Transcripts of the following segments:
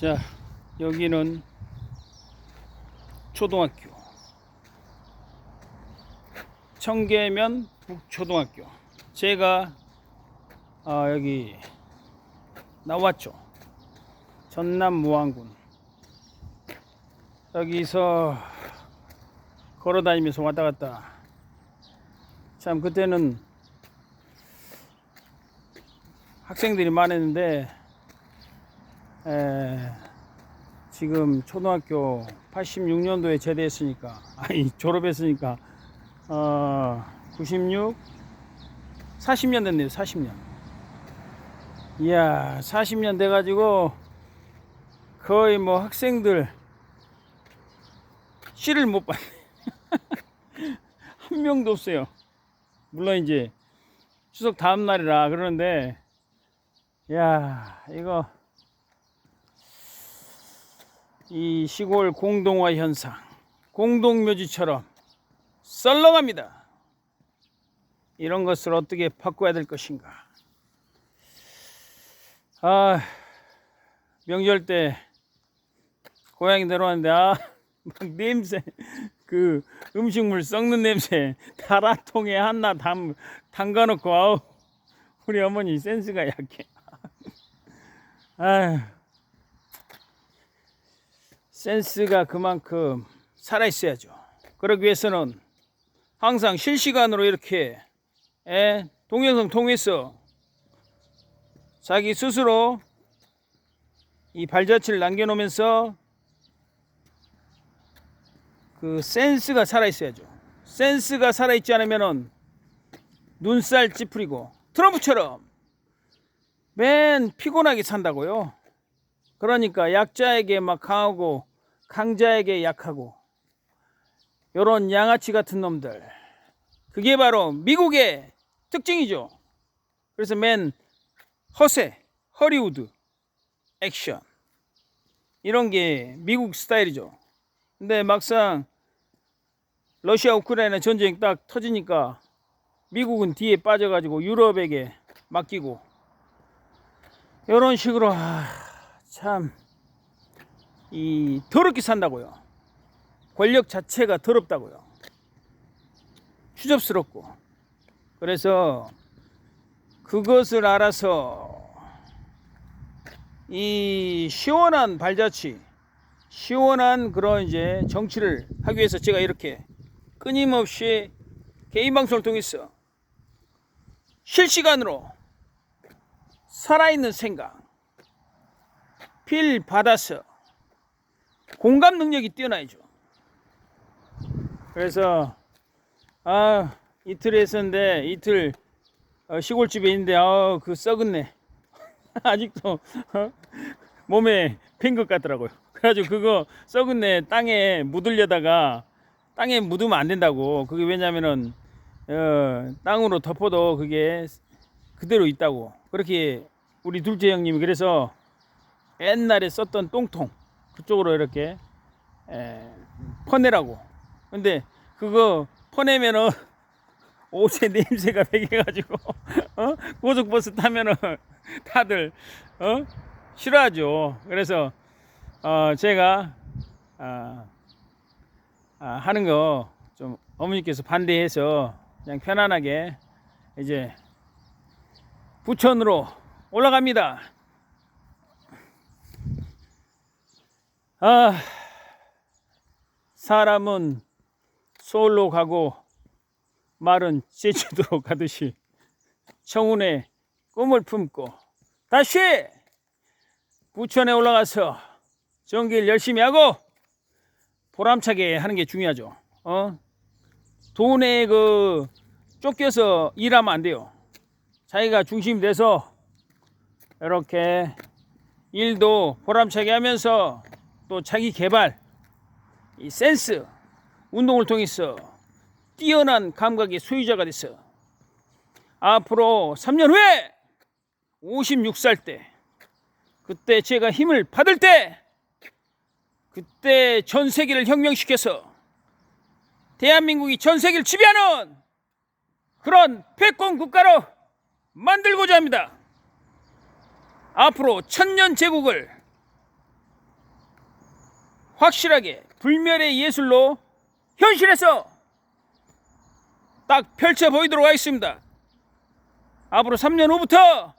자, 여기는 초등학교. 청계면 북초등학교. 제가 아, 여기 나왔죠. 전남 무안군. 여기서 걸어 다니면서 왔다 갔다. 참 그때는 학생들이 많았는데 에, 지금 초등학교 86년도에 제대했으니까 아니 졸업했으니까 어, 96 40년 됐네요 40년. 이야 40년 돼가지고 거의 뭐 학생들 씨를 못 봤네 한 명도 없어요. 물론 이제 추석 다음 날이라 그러는데 야 이거 이 시골 공동화 현상 공동묘지처럼 썰렁합니다. 이런 것을 어떻게 바꿔야 될 것인가? 아 명절 때 고향에 내려왔는데 아 막 냄새 그 음식물 썩는 냄새 다라통에 하나 담 담가놓고 아우 우리 어머니 센스가 약해. 아휴 센스가 그만큼 살아 있어야죠. 그러기 위해서는 항상 실시간으로 이렇게 에, 동영상 통해서 자기 스스로 이 발자취를 남겨놓으면서 그 센스가 살아 있어야죠. 센스가 살아 있지 않으면은 눈살 찌푸리고 트럼프처럼 맨 피곤하게 산다고요. 그러니까 약자에게 막 강하고 강자에게 약하고 요런 양아치 같은 놈들 그게 바로 미국의 특징이죠. 그래서 맨 허세, 허리우드, 액션 이런 게 미국 스타일이죠. 근데 막상 러시아 우크라이나 전쟁 딱 터지니까 미국은 뒤에 빠져가지고 유럽에게 맡기고 이런 식으로 아, 참 이 더럽게 산다고요. 권력 자체가 더럽다고요. 추접스럽고 그래서 그것을 알아서 이 시원한 발자취, 시원한 그런 이제 정치를 하기 위해서 제가 이렇게 끊임없이 개인 방송을 통해서 실시간으로 살아있는 생각, 필 받아서 공감 능력이 뛰어나야죠. 그래서 아 이틀 했었는데 이틀 어, 시골집에 있는데 아그 썩었네. 아직도 어? 몸에 핀 것 같더라고요. 그래가지고 그거 썩은내 땅에 묻으려다가 땅에 묻으면 안 된다고. 그게 왜냐면은 어, 땅으로 덮어도 그게 그대로 있다고. 그렇게 우리 둘째 형님이 그래서 옛날에 썼던 똥통 그쪽으로 이렇게 에, 퍼내라고. 근데 그거 퍼내면은 옷에 냄새가 배겨가지고 어? 고속버스 타면은 다들 어? 싫어하죠. 그래서 어, 제가 아, 아, 하는 거 좀 어머니께서 반대해서 그냥 편안하게 이제 부천으로 올라갑니다. 아, 사람은 서울로 가고 말은 제주도로 가듯이 청운의 꿈을 품고 다시 부천에 올라가서 전기를 열심히 하고 보람차게 하는 게 중요하죠. 어? 돈에 그 쫓겨서 일하면 안 돼요. 자기가 중심이 돼서 이렇게 일도 보람차게 하면서 또 자기 개발, 이 센스, 운동을 통해서 뛰어난 감각의 소유자가 됐어. 앞으로 3년 후에 56살 때, 그때 제가 힘을 받을 때, 그때 전 세계를 혁명시켜서 대한민국이 전 세계를 지배하는 그런 패권 국가로 만들고자 합니다. 앞으로 천년 제국을 확실하게 불멸의 예술로 현실에서 딱 펼쳐 보이도록 하겠습니다. 앞으로 3년 후부터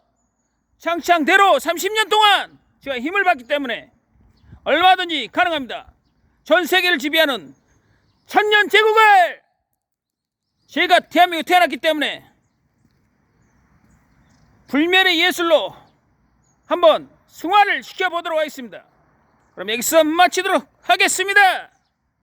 창창대로 30년 동안 제가 힘을 받기 때문에 얼마든지 가능합니다. 전 세계를 지배하는 천년 제국을 제가 대한민국 태어났기 때문에 불멸의 예술로 한번 승화를 시켜보도록 하겠습니다. 그럼 여기서 마치도록 하겠습니다.